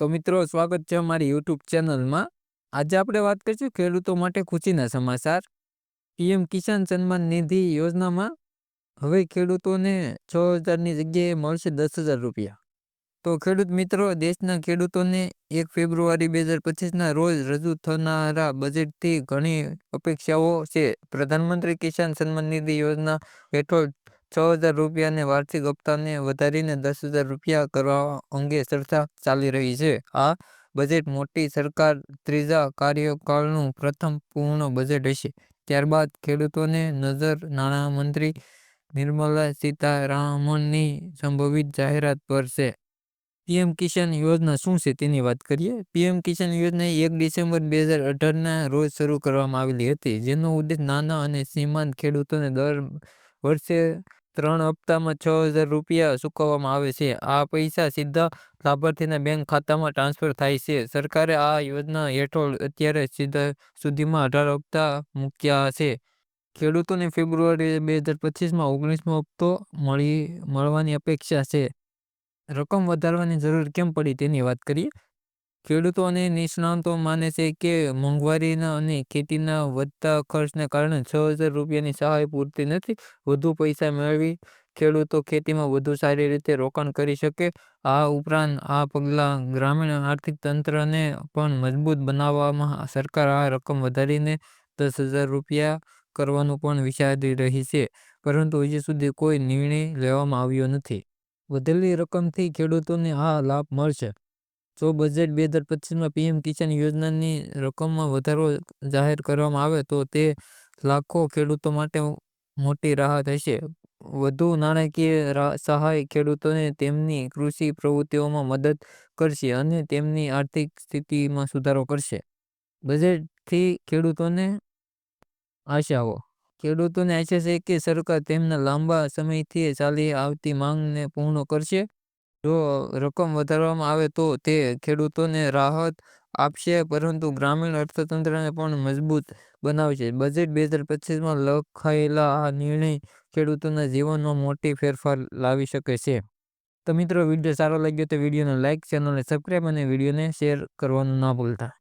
તો મિત્રો, સ્વાગત છે અમારી યુટ્યુબ ચેનલમાં. આજે આપણે વાત કરીશું ખેડૂતો માટે ખુશીના સમાચાર. પીએમ કિસાન સન્માન નિધિ યોજનામાં હવે ખેડૂતોને છ હજારની જગ્યાએ મળશે દસ હજાર રૂપિયા. તો ખેડૂત મિત્રો, દેશના ખેડૂતોને એક ફેબ્રુઆરી બે હજાર પચીસના રોજ રજૂ થનારા બજેટથી ઘણી અપેક્ષાઓ છે. પ્રધાનમંત્રી કિસાન સન્માન નિધિ યોજના હેઠળ છ હજાર રૂપિયાને વાર્ષિક હપ્તાને વધારીને દસ હજાર રૂપિયા કરવા અંગે ચર્ચા ચાલી રહી છે. આ બજેટ મોટી સરકાર ત્રીજા કાર્યકાળનું પ્રથમ પૂર્ણ બજેટ હશે. ત્યારબાદ ખેડૂતોને નજર નાણામંત્રી નિર્મલા સીતારામનની સંભવિત જાહેરાત પર છે. પીએમ કિસાન યોજના શું છે તેની વાત કરીએ. પીએમ કિસાન યોજના એક ડિસેમ્બર બે હજાર અઢારના રોજ શરૂ કરવામાં આવેલી હતી, જેનો ઉદ્દેશ નાના અને સીમાંત ખેડૂતોને દર વર્ષે ત્રણ હપ્તામાં છ હજાર રૂપિયા ચૂકવવામાં આવે છે. આ પૈસા સીધા લાભાર્થીના બેંક ખાતામાં ટ્રાન્સફર થાય છે. સરકારે આ યોજના હેઠળ અત્યારે સીધા સુધીમાં અઢાર હપ્તા મૂક્યા છે. ખેડૂતોને ફેબ્રુઆરી બે હજાર પચીસમાં ઓગણીસમો હપ્તો મળી, મળવાની અપેક્ષા છે. રકમ વધારવાની જરૂર કેમ પડી તેની વાત કરીએ? ખેડૂતો અને નિષ્ણાતો માને છે કે મોંઘવારીના અને ખેતીના વધતા ખર્ચને કારણે છ હજાર રૂપિયાની સહાય પૂરતી નથી. વધુ પૈસા મેળવી ખેડૂતો ખેતીમાં વધુ સારી રીતે રોકાણ કરી શકે. આ ઉપરાંત આ પગલાં ગ્રામીણ આર્થિક તંત્રને પણ મજબૂત બનાવવામાં સરકાર આ રકમ વધારીને દસ હજાર રૂપિયા કરવાનું પણ વિચારી રહી છે. પરંતુ હજી સુધી કોઈ નિર્ણય લેવામાં આવ્યો નથી. વધેલી રકમથી ખેડૂતોને આ લાભ મળશે. જો બજેટ બે હજાર પચીસમાં પીએમ કિસાન યોજનાની રકમમાં વધારો જાહેર કરવામાં આવે તો તે લાખો ખેડૂતો માટે મોટી રાહત હશે. વધુ નાણાકીય સહાય ખેડૂતોને તેમની કૃષિ પ્રવૃત્તિઓમાં મદદ કરશે અને તેમની આર્થિક સ્થિતિમાં સુધારો કરશે. બજેટથી ખેડૂતોને આશાઓ ખેડૂતોને આશા છે કે સરકાર તેમના લાંબા સમયથી ચાલી આવતી માંગને પૂર્ણ કરશે. જો રકમ વધારવામાં આવે તો તે ખેડૂતોને રાહત આપશે, પરંતુ ગ્રામીણ અર્થતંત્રને પણ મજબૂત બનાવશે. બજેટ બે હજાર પચીસમાં લખાયેલા આ નિર્ણય ખેડૂતોના જીવનમાં મોટી ફેરફાર લાવી શકે છે. તો મિત્રો, વીડિયો સારો લાગ્યો તો વિડીયોને લાઇક ચેનલને સબસ્ક્રાઈબ અને વિડીયોને શેર કરવાનું ના ભૂલતા.